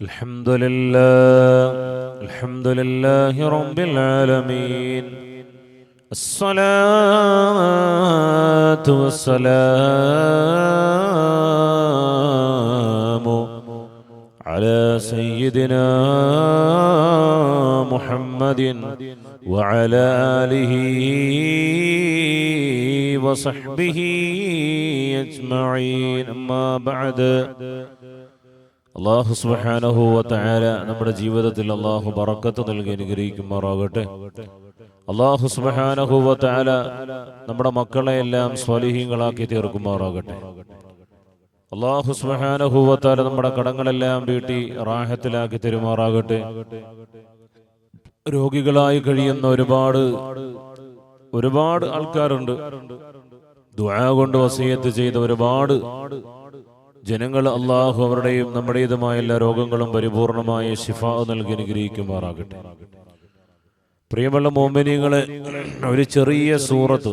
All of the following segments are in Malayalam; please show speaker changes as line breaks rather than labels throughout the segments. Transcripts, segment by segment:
الحمد لله الحمد لله رب العالمين. الصلاة والسلام على سيدنا محمد وعلى آله وصحبه أجمعين. أما بعد അള്ളാഹു സുബ്ഹാനഹു വതആല നമ്മുടെ ജീവിതത്തിൽ അള്ളാഹു ബറക്കത്ത് നൽകി അനുഗ്രഹിക്കുമാറാകട്ടെ. അള്ളാഹു സുബ്ഹാനഹു വതആല നമ്മുടെ മക്കളെ എല്ലാം സ്വാലിഹീങ്ങളാക്കി തീർക്കുമാറാകട്ടെ. അള്ളാഹു സുബ്ഹാനഹു വതആല നമ്മുടെ കടങ്ങളെല്ലാം വീട്ടി റാഹത്തിലാക്കി തരുമാറാകട്ടെ. രോഗികളായി കഴിയുന്ന ഒരുപാട് ഒരുപാട് ആൾക്കാരുണ്ട്. ദുആ കൊണ്ട് വസീയത്ത് ചെയ്ത ഒരുപാട് ജനങ്ങൾ അള്ളാഹു അവരുടെയും നമ്മുടേതുമായ എല്ലാ രോഗങ്ങളും പരിപൂർണമായ ശിഫ നൽകി അനുഗ്രഹിക്കുമാറാകട്ടെ. പ്രിയമുള്ള മോമിനികളെ ഒരു ചെറിയ സൂറത്ത്.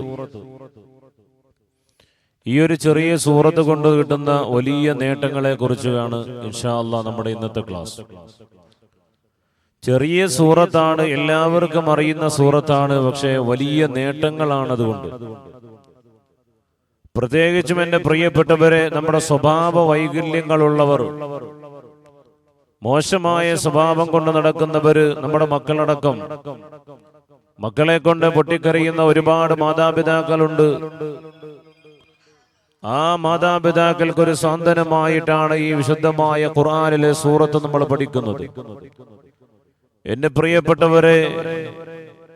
ഈ ഒരു ചെറിയ സൂറത്ത് കൊണ്ട് കിട്ടുന്ന വലിയ നേട്ടങ്ങളെ കുറിച്ചാണ് ഇൻഷാ അള്ളാഹ് നമ്മുടെ ഇന്നത്തെ ക്ലാസ്. ചെറിയ സൂറത്താണ് എല്ലാവർക്കും അറിയുന്ന സൂറത്താണ് പക്ഷേ വലിയ നേട്ടങ്ങളാണ് അതുകൊണ്ട് പ്രത്യേകിച്ചും എന്റെ പ്രിയപ്പെട്ടവരെ നമ്മുടെ സ്വഭാവ വൈകല്യങ്ങളുള്ളവർ. മോശമായ സ്വഭാവം കൊണ്ട് നടക്കുന്നവര് നമ്മുടെ മക്കളടക്കം. മക്കളെ കൊണ്ട് പൊട്ടിക്കറിയുന്ന ഒരുപാട് മാതാപിതാക്കളുണ്ട്. ആ മാതാപിതാക്കൾക്ക് ഒരു സാന്ത്വനമായിട്ടാണ് ഈ വിശുദ്ധമായ ഖുറാനിലെ സൂറത്ത് നമ്മൾ പഠിക്കുന്നത്. എന്റെ പ്രിയപ്പെട്ടവരെ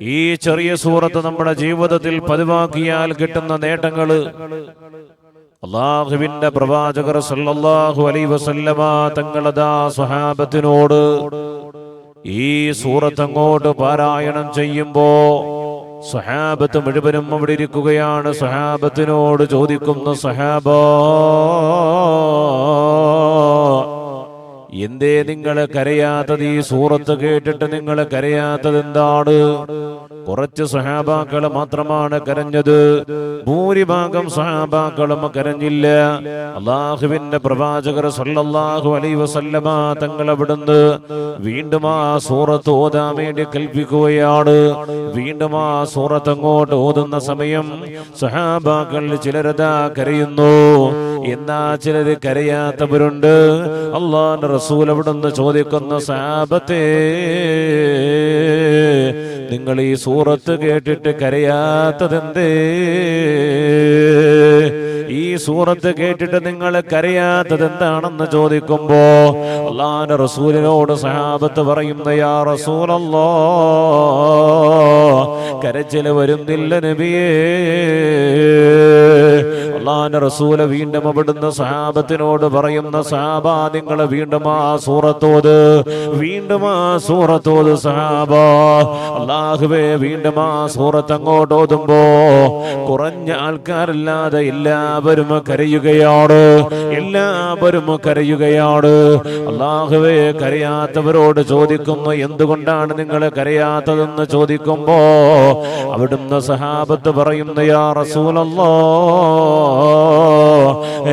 ഈ ചെറിയ സൂറത്ത് നമ്മുടെ ജീവിതത്തിൽ പതിവാക്കിയാൽ കിട്ടുന്ന നേട്ടങ്ങൾ അള്ളാഹുവിന്റെ പ്രവാചകർ സല്ലല്ലാഹു അലൈ വസല്ലമ തങ്ങളതാ സ്വഹാബത്തിനോട് ഈ സൂറത്ത് അങ്ങോട്ട് പാരായണം ചെയ്യുമ്പോ സ്വഹാബത്ത് മുഴുവനും അവിടെ ഇരിക്കുകയാണ്. സ്വഹാബത്തിനോട് ചോദിക്കുന്ന സ്വഹാബ എന്തേ നിങ്ങൾ കരയാത്തത്? ഈ സൂറത്ത് കേട്ടിട്ട് നിങ്ങൾ കരയാത്തത് എന്താണ്? കുറച്ച് സഹാബാക്കൾ മാത്രമാണ് കരഞ്ഞത്. ഭൂരിഭാഗം സഹാബാക്കളും കരഞ്ഞില്ല. അള്ളാഹുവിന്റെ പ്രവാചകർ സല്ലല്ലാഹു അലൈ വസല്ലമ തങ്ങൾ അവിടുന്ന് വീണ്ടും ആ സൂറത്ത് ഓതാൻ വേണ്ടി കൽപ്പിക്കുകയാണ്. വീണ്ടും ആ സൂറത്ത് അങ്ങോട്ട് ഓതുന്ന സമയം സഹാബാക്കളിൽ ചിലരതാ കരയുന്നു. എന്നാ ചിലര് കരയാത്തവരുണ്ട്. അള്ളാന്റെ റസൂൽ അവിടുന്ന് ചോദിക്കുന്ന സാപത്തെ നിങ്ങൾ ഈ സൂറത്ത് കേട്ടിട്ട് കരയാത്തതെന്തേ? ഈ സൂറത്ത് കേട്ടിട്ട് നിങ്ങൾ കരയാത്തത് എന്താണെന്ന് ചോദിക്കുമ്പോ അള്ളാന്റെ റസൂലിനോട് സഹാബത്ത് പറയുന്ന യാ റസൂലല്ലോ കരച്ചിൽ വരുന്നില്ല നബിയേ. അള്ളാന്റെ റസൂല വീണ്ടും അവിടുന്ന് സഹാബത്തിനോട് പറയുന്ന നിങ്ങൾ വീണ്ടും ആ സൂറത്തോത് വീണ്ടും ആ സൂറത്തോത് സഹാബ അള്ളാഹുവേ വീണ്ടും ആ സൂറത്ത് അങ്ങോട്ട് ഓതുമ്പോ കുറഞ്ഞ ആൾക്കാരല്ലാതെ എല്ലാവരും കരയുകയാണ് എല്ലാവരും കരയുകയാണ്. അള്ളാഹുവേ കരയാത്തവരോട് ചോദിക്കുന്നു എന്തുകൊണ്ടാണ് നിങ്ങൾ കരയാത്തതെന്ന് ചോദിക്കുമ്പോ അവിടുന്ന് സഹാബത്ത് പറയുന്ന യാ റസൂലല്ലോ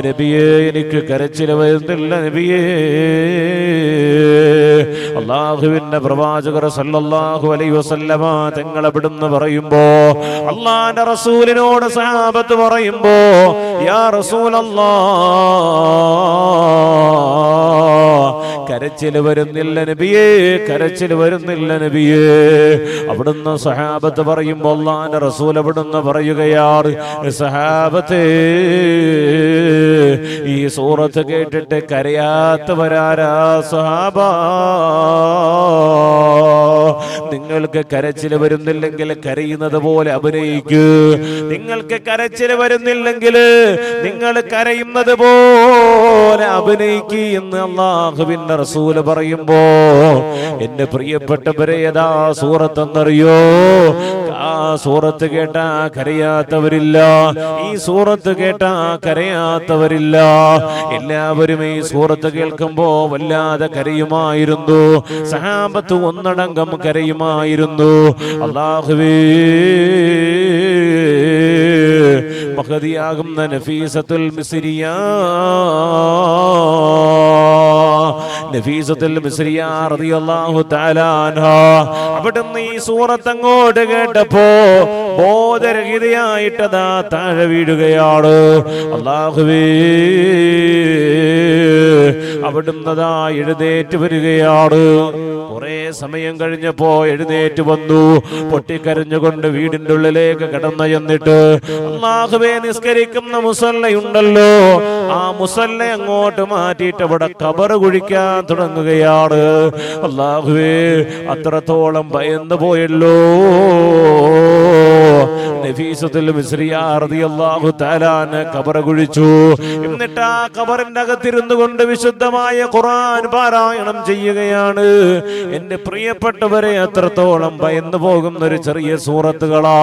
നബിയെ എനിക്ക് കരച്ചിൽ വരുന്നില്ല നബിയേ. അള്ളാഹുവിന്റെ പ്രവാചകർ സല്ലല്ലാഹു അലൈഹി വസല്ലമ തങ്ങൾ അവിടുന്ന് പറയുമ്പോ അള്ളാന്റെ റസൂലിനോട് സഹാബത്ത് പറയുമ്പോ യാ റസൂലല്ലാ കരച്ചിൽ വരുന്നില്ല നബിയേ കരച്ചിൽ വരുന്നില്ല നബിയേ. അവിടുന്ന് സഹാബത്ത് പറയുമ്പോൾ അള്ളാന്റെ റസൂൽ അവിടുന്ന് പറയുകയാർ സഹാബത്തേ ഈ സൂറത്ത് കേട്ടിട്ട് കരയാത്തവരാരാ സഹാബ? നിങ്ങൾക്ക് കരച്ചിൽ വരുന്നില്ലെങ്കിൽ കരയുന്നത് പോലെ അഭിനയിക്കൂ. നിങ്ങൾക്ക് കരച്ചിൽ വരുന്നില്ലെങ്കിൽ നിങ്ങൾ കരയുന്നത് പോലെ അഭിനയിക്കൂ എന്ന് അള്ളാഹുവിന്റെ റസൂൽ പറയുമ്പോ എന്റെ പ്രിയപ്പെട്ടവരെ ഏതാ സൂറത്തെന്നറിയോ? ആ സൂറത്ത് കേട്ടാ കരയാത്തവരില്ല. ഈ സൂറത്ത് കേട്ടാ കരയാത്തവരില്ല. എല്ലാവരും ഈ സൂറത്ത് കേൾക്കുമ്പോ വല്ലാതെ കരയുമായിരുന്നു. സഹാബത്ത് ഒന്നടങ്കം കരയുമായിരുന്നു. അള്ളാഹുവേ മഹതിയാകുന്ന നഫീസത്തുൽ മിസ്രിയ അവിടുന്ന് ഈ സൂറത്ത് അങ്ങോട്ട് കേട്ടപ്പോ ബോധരഹിതയായിട്ടതാ താഴെ വീഴുകയാണ്. അള്ളാഹുവേ അവിടുന്നതാ എഴുന്നേറ്റ് വരികയാണ്. കുറെ സമയം കഴിഞ്ഞപ്പോ എഴുന്നേറ്റ് വന്നു. പൊട്ടിക്കരഞ്ഞുകൊണ്ട് വീടിന്റെ ഉള്ളിലേക്ക് കടന്നു എന്നിട്ട് അള്ളാഹുവേ നിസ്കരിക്കുന്ന മുസല്ലയുണ്ടല്ലോ. ആ മുസല്ല അങ്ങോട്ട് മാറ്റിയിട്ട് അവിടെ കബറ് കുഴിക്കാൻ തുടങ്ങുകയാണ്. അള്ളാഹുവേ അത്രത്തോളം ഭയന്നു പോയല്ലോ. നഫീസത്തുൽ മിസ്രിയ റളിയല്ലാഹു തആലാന ഖബർ കുഴിച്ചു. എന്നിട്ട് ആ ഖബറിന്റെ അകത്തിരുന്നു കൊണ്ട് വിശുദ്ധമായ ഖുർആൻ പാരായണം ചെയ്യുകയാണ്. എന്റെ പ്രിയപ്പെട്ടവരെ എത്രത്തോളം ഭയന്നു പോകുന്ന ഒരു ചെറിയ സൂറത്തുകളാ.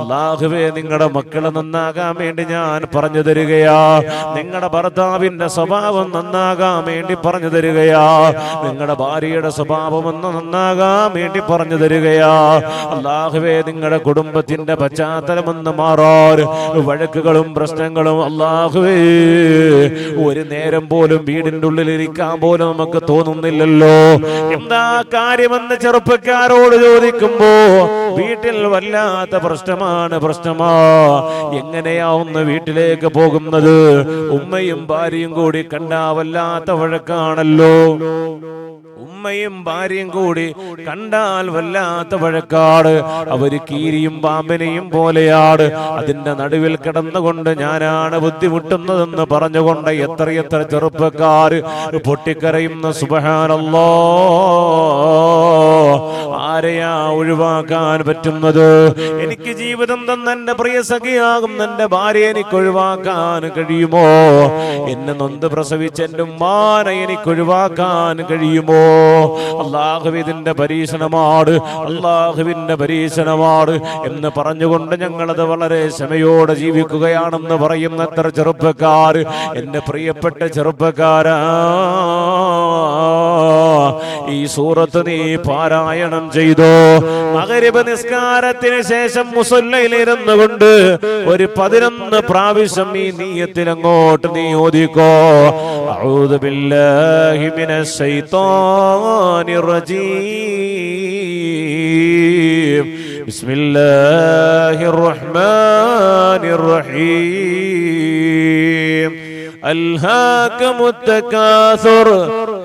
അള്ളാഹുവേ നിങ്ങളുടെ മക്കളെ നന്നാകാൻ വേണ്ടി ഞാൻ പറഞ്ഞു തരികയാ. നിങ്ങളുടെ ഭർത്താവിന്റെ സ്വഭാവം നന്നാകാൻ വേണ്ടി പറഞ്ഞു തരികയാ. നിങ്ങളുടെ ഭാര്യയുടെ സ്വഭാവം ഒന്ന് നന്നാകാൻ വേണ്ടി പറഞ്ഞു തരികയാ. അള്ളാഹുവേ നിങ്ങളുടെ കുടുംബത്തിന്റെ പശ്ചാത്തലമൊന്ന് മാറാൻ വഴക്കുകളും പ്രശ്നങ്ങളും അള്ളാഹുവേ ഒരു നേരം പോലും വീടിന്റെ ഉള്ളിൽ ഇരിക്കാൻ പോലും നമുക്ക് തോന്നുന്നില്ലല്ലോ. എന്താ കാര്യമെന്ന് ചെറുപ്പക്കാരോട് ചോദിക്കുമ്പോ വീട്ടിൽ വല്ലാത്ത പ്രശ്നമാണ് പ്രശ്നമാ. എങ്ങനെയാ ഒന്ന് വീട്ടിലേക്ക് പോകുന്നത്? ഉമ്മയും ഭാര്യയും കൂടി കണ്ടാ വല്ലാത്ത വഴക്കാണല്ലോ. ഉമ്മയും ഭാര്യയും കൂടി കണ്ടാൽ വല്ലാത്ത വഴക്കാട് അവർ കീരിയും പാമ്പനെയും പോലെയാട് അതിന്റെ നടുവിൽ കിടന്നുകൊണ്ട് ഞാനാണ് ബുദ്ധിമുട്ടുന്നതെന്ന് പറഞ്ഞുകൊണ്ട് എത്രയെത്ര ചെറുപ്പക്കാർ പൊട്ടിക്കരയുന്ന സുബഹാനല്ലോ. ആരെയാ ഒഴിവാക്കാൻ പറ്റുന്നത്? എനിക്ക് ജീവിതം തന്ന എന്റെ പ്രിയ സഖിയാകും എന്റെ ഭാര്യ എനിക്ക് ഒഴിവാക്കാൻ കഴിയുമോ? എന്നെ നൊന്ത് പ്രസവിച്ച എന്റെ ഉമ്മാനെ എനിക്ക് ഒഴിവാക്കാൻ കഴിയുമോ? അള്ളാഹുവിന്റെ പരീക്ഷണമാണ് അള്ളാഹുവിന്റെ പരീക്ഷണമാണ് എന്ന് പറഞ്ഞുകൊണ്ട് ഞങ്ങളത് വളരെ ക്ഷമയോടെ ജീവിക്കുകയാണെന്ന് പറയുന്ന എത്ര ചെറുപ്പക്കാർ എന്റെ പ്രിയപ്പെട്ട ചെറുപ്പക്കാരാ. ഈ സൂറത്ത് നീ പാരായണം ചെയ്തോ മകരിബ് നിസ്കാരത്തിന് ശേഷം മുസല്ലയിലിരുന്നു കൊണ്ട് ഒരു പതിനൊന്ന് പ്രാവശ്യം ഈ നീയത്തിൽ അങ്ങോട്ട് നീ ഓദിക്കോ أعوذ بالله من الشيطان الرجيم بسم الله الرحمن الرحيم ألهاكم التكاثر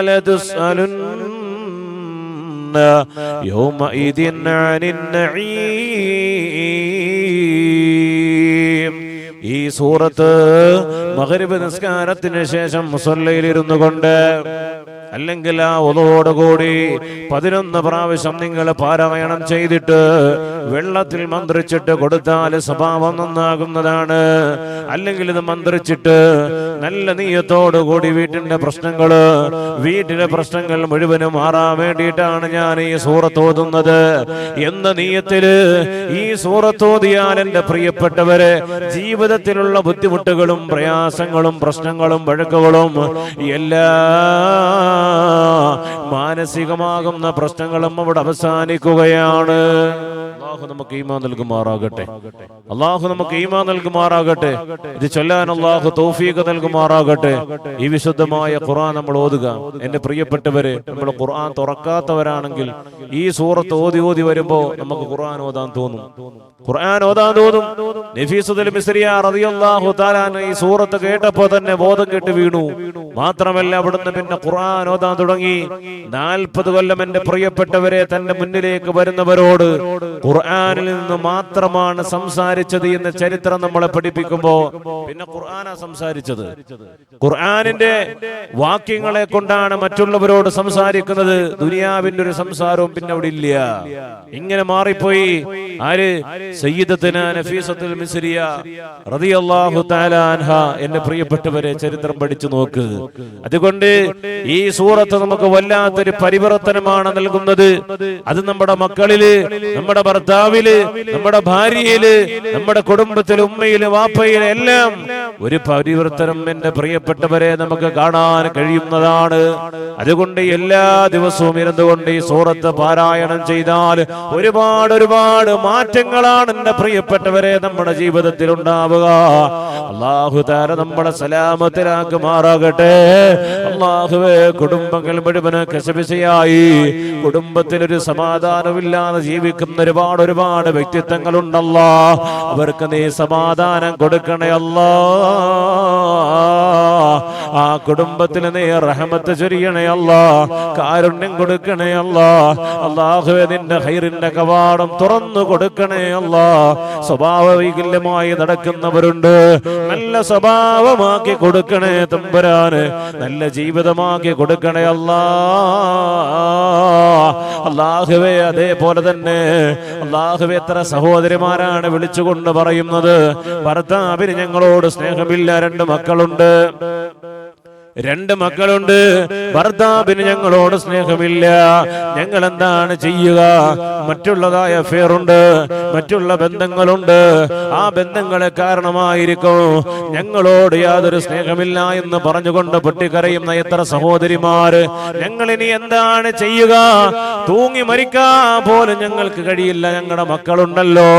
لتسألن يومئذ عن النعيم ഈ സൂറത്ത് മകരിബ് നിസ്കാരത്തിന് ശേഷം മുസല്ലയിലിരുന്നു കൊണ്ട് അല്ലെങ്കിൽ ആ ഒതോടുകൂടി പതിനൊന്ന് പ്രാവശ്യം നിങ്ങൾ പാരായണം ചെയ്തിട്ട് വെള്ളത്തിൽ മന്ത്രിച്ചിട്ട് കൊടുത്താൽ സ്വഭാവം നന്നാകുന്നതാണ്. അല്ലെങ്കിൽ ഇത് മന്ത്രിച്ചിട്ട് നല്ല നീയത്തോടു കൂടി വീട്ടിന്റെ പ്രശ്നങ്ങൾ വീട്ടിലെ പ്രശ്നങ്ങൾ മുഴുവനും മാറാൻ വേണ്ടിയിട്ടാണ് ഞാൻ ഈ സൂറത്ത് ഓതുന്നത്. എന്ന നീയത്തിൽ ഈ സൂറത്ത് ഓതിയാൽ എന്റെ പ്രിയപ്പെട്ടവരെ ജീവിതത്തിലുള്ള ബുദ്ധിമുട്ടുകളും പ്രയാസങ്ങളും പ്രശ്നങ്ങളും വഴക്കുകളും എല്ലാ മാനസികമാകുന്ന പ്രശ്നങ്ങളും അവിടെ അവസാനിക്കുകയാണ്. അള്ളാഹു നമുക്ക് ഈമാ നൽകുമാറാകട്ടെ. അള്ളാഹു നമുക്ക് ഈമാ നൽകുമാറാകട്ടെ. ഇത് ചൊല്ലാൻ അള്ളാഹു തൗഫീഖ് നൽകുമാറാകട്ടെ. ഈ വിശുദ്ധമായ ഖുർആൻ നമ്മൾ ഓതുക. എന്റെ പ്രിയപ്പെട്ടവരെ നമ്മൾ ഖുർആൻ തുറക്കാത്തവരാണെങ്കിൽ ഈ സൂറത്ത് ഓതി ഓതി വരുമ്പോ നമുക്ക് ഖുർആൻ ഓതാൻ തോന്നും. ഖുർആൻ ഓതാൻ തോന്നും. നഫീസുൽ മിസ്രിയ റളിയല്ലാഹു തആല ഈ സൂറത്ത് കേട്ടപ്പോ തന്നെ ബോധം കെട്ട് വീണു. മാത്രമല്ല അവിടുന്ന് പിന്നെ ഖുർആൻ ഓതാൻ തുടങ്ങി. നാൽപ്പത് കൊല്ലം എന്റെ പ്രിയപ്പെട്ടവരെ തന്റെ മുന്നിലേക്ക് വരുന്നവരോട് ഖുർആനിൽ നിന്ന് മാത്രമാണ് സംസാരിച്ചത് എന്ന ചരിത്രം നമ്മളെ പഠിപ്പിക്കുമ്പോ പിന്നെ ഖുർആനാ സംസാരിച്ചത്. ഖുർആനിന്റെ വാക്യങ്ങളെ കൊണ്ടാണ് മറ്റുള്ളവരോട് സംസാരിക്കുന്നത്. ദുനിയാവിന്റെ ഒരു സംസാരവും പിന്നെ അവിടെ ഇല്ല. ഇങ്ങനെ മാറിപ്പോയി. ആര്? സയ്യിദത്തിന് നഫീസത്തുൽ മിസ്രിയ റളിയല്ലാഹു തആല പ്രിയപ്പെട്ടവരെ ചരിത്രം പഠിച്ചു നോക്ക്. അതുകൊണ്ട് ഈ സൂറത്ത് നമുക്ക് വല്ലാത്തൊരു പരിവർത്തനമാണ് നൽകുന്നത്. അത് നമ്മുടെ മക്കളിൽ നമ്മുടെ ഭർത്താവിൽ നമ്മുടെ ഭാര്യയിൽ നമ്മുടെ കുടുംബത്തിൽ ഉമ്മയിൽ വാപ്പയിൽ എല്ലാം ഒരു പരിവർത്തനം എന്റെ പ്രിയപ്പെട്ടവരെ നമുക്ക് കാണാൻ കഴിയുന്നതാണ്. അതുകൊണ്ട് എല്ലാ ദിവസവും ഇരുന്നുകൊണ്ട് ഈ സൂറത്ത് പാരായണം ചെയ്താൽ ഒരുപാട് ഒരുപാട് മാറ്റങ്ങളാണ് എന്റെ പ്രിയപ്പെട്ടവരെ നമ്മുടെ ജീവിതത്തിൽ ഉണ്ടാവുക. അള്ളാഹു താര നമ്മുടെ സലാമത്തിലാക്കി മാറാകട്ടെ അള്ളാഹുവേ കുടുംബങ്ങൾ മുഴുവൻ കശപിശയായി. കുടുംബത്തിൽ ഒരു സമാധാനമില്ലാതെ ജീവിക്കുന്ന ഒരുപാട് ഒരുപാട് വ്യക്തിത്വങ്ങളുണ്ടല്ലോ. അവർക്ക് നീ സമാധാനം കൊടുക്കണേ അല്ലാ. ആ കുടുംബത്തിൽ നീ റഹമത്ത് ചൊരിയണേ അല്ലാ. കാരുണ്യം കൊടുക്കണേ അല്ലാ. അള്ളാഹുവെ നിന്റെ ഹൈറിന്റെ കവാടം തുറന്നു കൊടുക്കണേ സ്വഭാവ വൈകല്യമായി നടക്കുന്നവരുണ്ട്. നല്ല സ്വഭാവമാക്കി കൊടുക്കണേ തമ്പുരാന്. നല്ല ജീവിതമാക്കി കൊടുക്കണേ അല്ലാ. അള്ളാഹുവെ അതേപോലെ തന്നെ അള്ളാഹുവെ എത്ര സഹോദരിമാരാണ് വിളിച്ചുകൊണ്ട് പറയുന്നത്. ഭർത്താവിന് ഞങ്ങളോട് സ്നേഹമില്ല രണ്ട് മക്കളുണ്ട്. രണ്ട് മക്കളുണ്ട്. ഭർത്താവിന് ഞങ്ങളോട് സ്നേഹമില്ല. ഞങ്ങൾ എന്താണ് ചെയ്യുക? മറ്റുള്ളതായ അഫെയറുണ്ട് മറ്റുള്ള ബന്ധങ്ങളുണ്ട്. ആ ബന്ധങ്ങളെ കാരണമായിരിക്കും. ഞങ്ങളോട് യാതൊരു സ്നേഹമില്ല എന്ന് പറഞ്ഞുകൊണ്ട് പൊട്ടിക്കരയുന്ന എത്ര സഹോദരിമാര് ഞങ്ങൾ ഇനി എന്താണ് ചെയ്യുക? തൂങ്ങി മരിക്കാൻ പോലും ഞങ്ങൾക്ക് കഴിയില്ല. ഞങ്ങളുടെ മക്കളുണ്ടല്ലോ.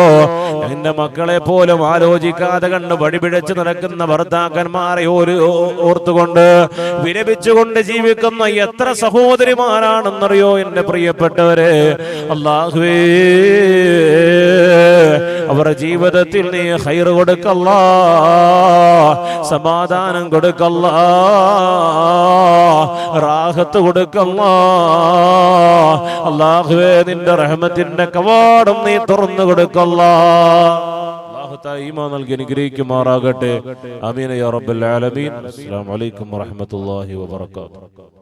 എന്റെ മക്കളെ പോലും ആലോചിക്കാതെ കണ്ട് വടിപിഴച്ച് നടക്കുന്ന ഭർത്താക്കന്മാരെ ഒരു ഓർത്തുകൊണ്ട് വിലപിച്ചുകൊണ്ട് ജീവിക്കുന്ന എത്ര സഹോദരിമാരാണെന്നറിയോ എന്റെ പ്രിയപ്പെട്ടവരെ? അള്ളാഹുവേ അവരുടെ ജീവിതത്തിൽ നീ ഹൈർ കൊടുക്കല്ല സമാധാനം കൊടുക്കല്ല റാഹത്ത് കൊടുക്കല്ല. അള്ളാഹുവേ നിന്റെ റഹ്മത്തിന്റെ കവാടം നീ തുറന്നു കൊടുക്കല്ല. അല്ലാഹു ഈമാ നൽകി അനുഗ്രഹിക്കുമാറാകട്ടെ. അമീൻ യാ റബ്ബൽ ആലമീൻ. അസ്സലാമു അലൈക്കും വറഹ്മത്തുള്ളാഹി വബറകാതുഹു.